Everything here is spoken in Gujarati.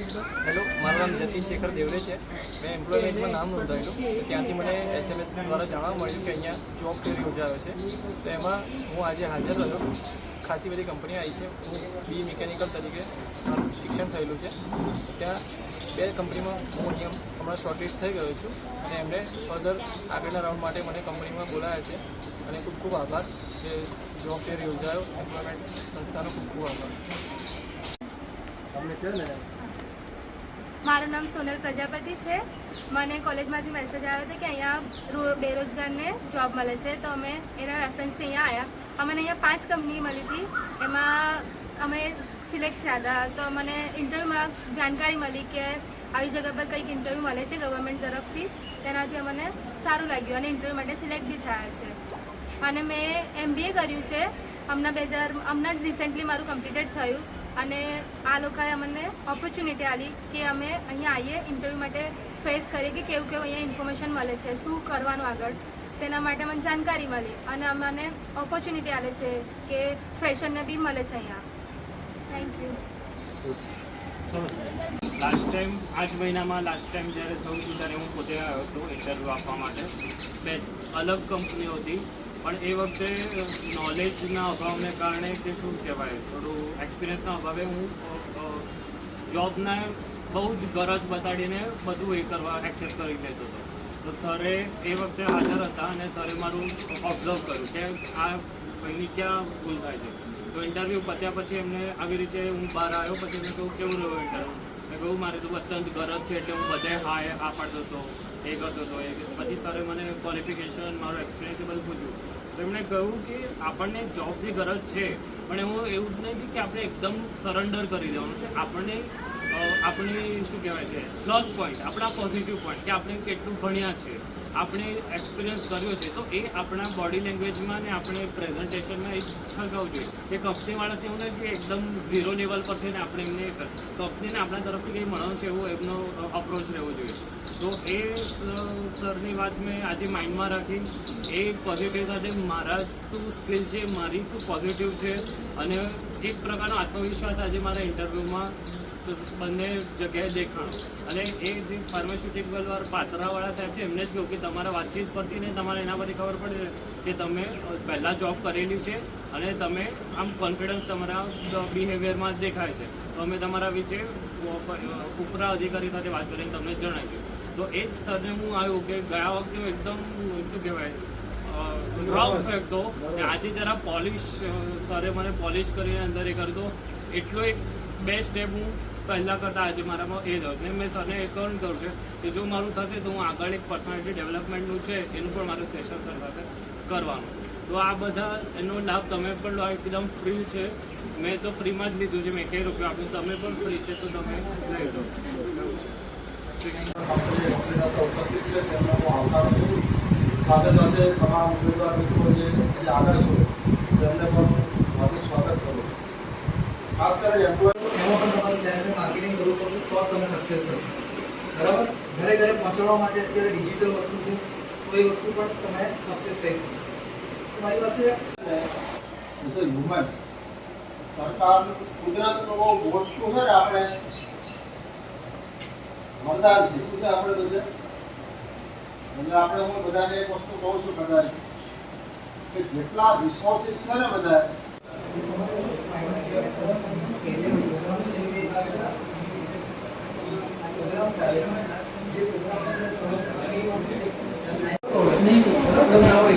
હેલો, મારું નામ જતીન શેખર દેવરે છે. મેં એમ્પ્લોયમેન્ટમાં નામ નોંધાયેલું. ત્યાંથી મને એસએમએસ દ્વારા જાણવા મળ્યું કે અહીંયા જોબ ફેર યોજાયો છે. તો એમાં હું આજે હાજર રહ્યો. ખાસી બધી કંપની આવી છે. હું બી મિકેનિકલ તરીકે મારું શિક્ષણ થયેલું છે. ત્યાં બે કંપનીમાં હું અહીંયા હમણાં શોર્ટલિસ્ટ થઈ ગયો છું અને એમણે ફર્ધર આગળના રાઉન્ડ માટે મને કંપનીમાં બોલાયા છે. અને ખૂબ ખૂબ આભાર કે જોબ ફેર યોજાયો. એમ્પ્લોયમેન્ટ સંસ્થાનો ખૂબ ખૂબ આભાર. તમને કહે ને મારું નામ સોનલ પ્રજાપતિ છે. મને કોલેજમાંથી મેસેજ આવ્યો હતો કે અહીંયા બેરોજગારને જોબ મળે છે. તો અમે એના રેફરન્સથી અહીંયા આવ્યા અમને અહીંયા પાંચ કંપની મળી હતી. એમાં અમે સિલેક્ટ થયા હતા. તો મને ઇન્ટરવ્યૂમાં જાણકારી મળી કે આવી જગ્યા પર કંઈક ઇન્ટરવ્યૂ મળે છે ગવર્મેન્ટ તરફથી. તેનાથી અમને સારું લાગ્યું અને ઇન્ટરવ્યૂ માટે સિલેક્ટ બી થયા છે. અને મેં એમબીએ કર્યું છે. હમણાં બે હજાર, હમણાં જ રિસેન્ટલી મારું કમ્પ્લીટેડ થયું. અને આ લોકોએ અમને ઓપોર્ચ્યુનિટી આપી કે અમે અહીંયા આવીએ ઇન્ટરવ્યૂ માટે ફેસ કરીએ કે કેવું કેવું અહીંયા ઇન્ફોર્મેશન મળે છે, શું કરવાનું આગળ. તેના માટે મને જાણકારી મળી અને અમને ઓપોર્ચ્યુનિટી આવે છે કે ફ્રેશરને બી મળે છે અહીંયા. થેન્ક યુ લાસ્ટ ટાઈમ આ જ મહિનામાં લાસ્ટ ટાઈમ જ્યારે થયું હતું ત્યારે હું પોતે આવ્યો હતો ઇન્ટરવ્યૂ આપવા માટે. બે અલગ કંપનીઓ હતી. પણ એ વખતે નોલેજના અભાવને કારણે કે શું કહેવાય, થોડું એક્સપિરિયન્સના અભાવે હું જોબને બહુ જ ગરજ બતાડીને બધું એ કરવા એક્સેસ કરી લેતો હતો. તો સરે એ વખતે હાજર હતા અને સરે મારું ઓબ્ઝર્વ કર્યું કે આ ભાઈની ક્યાં ભૂલ થાય છે. તો ઇન્ટરવ્યૂ પત્યા પછી એમને આવી રીતે હું બહાર આવ્યો, પછી મેં કહ્યું, કેવું રહ્યું ઇન્ટરવ્યૂ મેં કહ્યું, મારે તો અત્યંત ગરજ છે એટલે હું બધે હા આ પાડતો હતો, એ કરતો હતો. એ પછી સરે મને ક્વોલિફિકેશન મારું એક્સપિરિયન્સ બધું પૂછ્યું. તો એમણે કહ્યું કે આપણને જોબની ગરજ છે, પણ એવું એવું જ નથી કે આપણે એકદમ સરેન્ડર કરી દેવાનું છે. આપણને આપણી શું કહેવાય છે પ્લસ પોઈન્ટ આપણા પોઝિટિવ પોઈન્ટ કે આપણે કેટલું ભણ્યા છે. આપણે એક્સપિરિયન્સ કર્યો છે, તો એ આપણા બોડી લેંગ્વેજમાં ને આપણે પ્રેઝન્ટેશનમાં એ છલકાવવું જોઈએ. કે કંપનીવાળાથી એવું નથી કે એકદમ ઝીરો લેવલ પર છે ને આપણે એમને કંપનીને આપણા તરફથી કંઈ મળવાનું છે એવો એમનો અપ્રોચ રહેવો જોઈએ. તો એ સરની વાત મેં આજે માઇન્ડમાં રાખી. એ પોઝિટિવ સાથે મારા શું સ્કિલ છે, મારી શું પોઝિટિવ છે, અને એક પ્રકારનો આત્મવિશ્વાસ આજે મારા ઇન્ટરવ્યૂમાં તો બંને જગ્યાએ દેખાણો. અને એ જે ફાર્માસ્યુટિકલ વાળા પાત્રાવાળા સાહેબ છે એમને જ કહ્યું કે તમારા વાતચીત પરથી ને તમારે એના પરથી ખબર પડે કે તમે પહેલાં જોબ કરેલી છે અને તમે આમ કોન્ફિડન્સ તમારા બિહેવિયરમાં જ દેખાય છે. તો અમે તમારા વિશે ઉપરા અધિકારી સાથે વાત કરીને તમને જણાવ્યું તો એ જ સરને હું આવ્યું કે ગયા વખતે એકદમ શું કહેવાય રફ ને આજે જરા પોલિશ સરે મને પોલિશ કરીને અંદર એ કરતો એટલો એક બે સ્ટેપ હું પહેલાં કરતાં આજે મારામાં એ જ ને મેં સરને એ કહું કરું છે કે જો મારું થશે તો હું આગળ એક પર્સનાલિટી ડેવલપમેન્ટનું છે, એનું પણ મારે સેશન સાથે કરવાનું. તો આ બધા, એનો લાભ તમે પણ લો એકદમ ફ્રી છે. મેં તો ફ્રીમાં જ લીધું છે, મેં કઈ રૂપિયા આપ્યું તમે પણ ફ્રી છે, તો તમે લઈ લો. સાથે સાથે તમામ ઉમેદવાર મિત્રો જે આવ્યા છો, તેમને પણ સ્વાગત કરું છું. ખાસ કરીને એમ્પ્લોય એમાં પણ તમારે સેલ્સ અને માર્કેટિંગ કરવું પડશે તો જ તમે સક્સેસ થશે. બરાબર? ઘરે ઘરે પહોંચાડવા માટે અત્યારે ડિજિટલ વસ્તુ છે, તો એ વસ્તુ પણ તમે સક્સેસ થઈ શકશો તમારી પાસે એઝ સરકાર કુદરતનું બહુ મોટું છે ને આપણે વરદાન છે. શું છે આપણે બધા? એટલે આપણે હું બધાને એક વસ્તુ કહું છું બધાને કે જેટલા રિસોર્સિસ છે ને બધા નહીં તમે આવો એક વાર.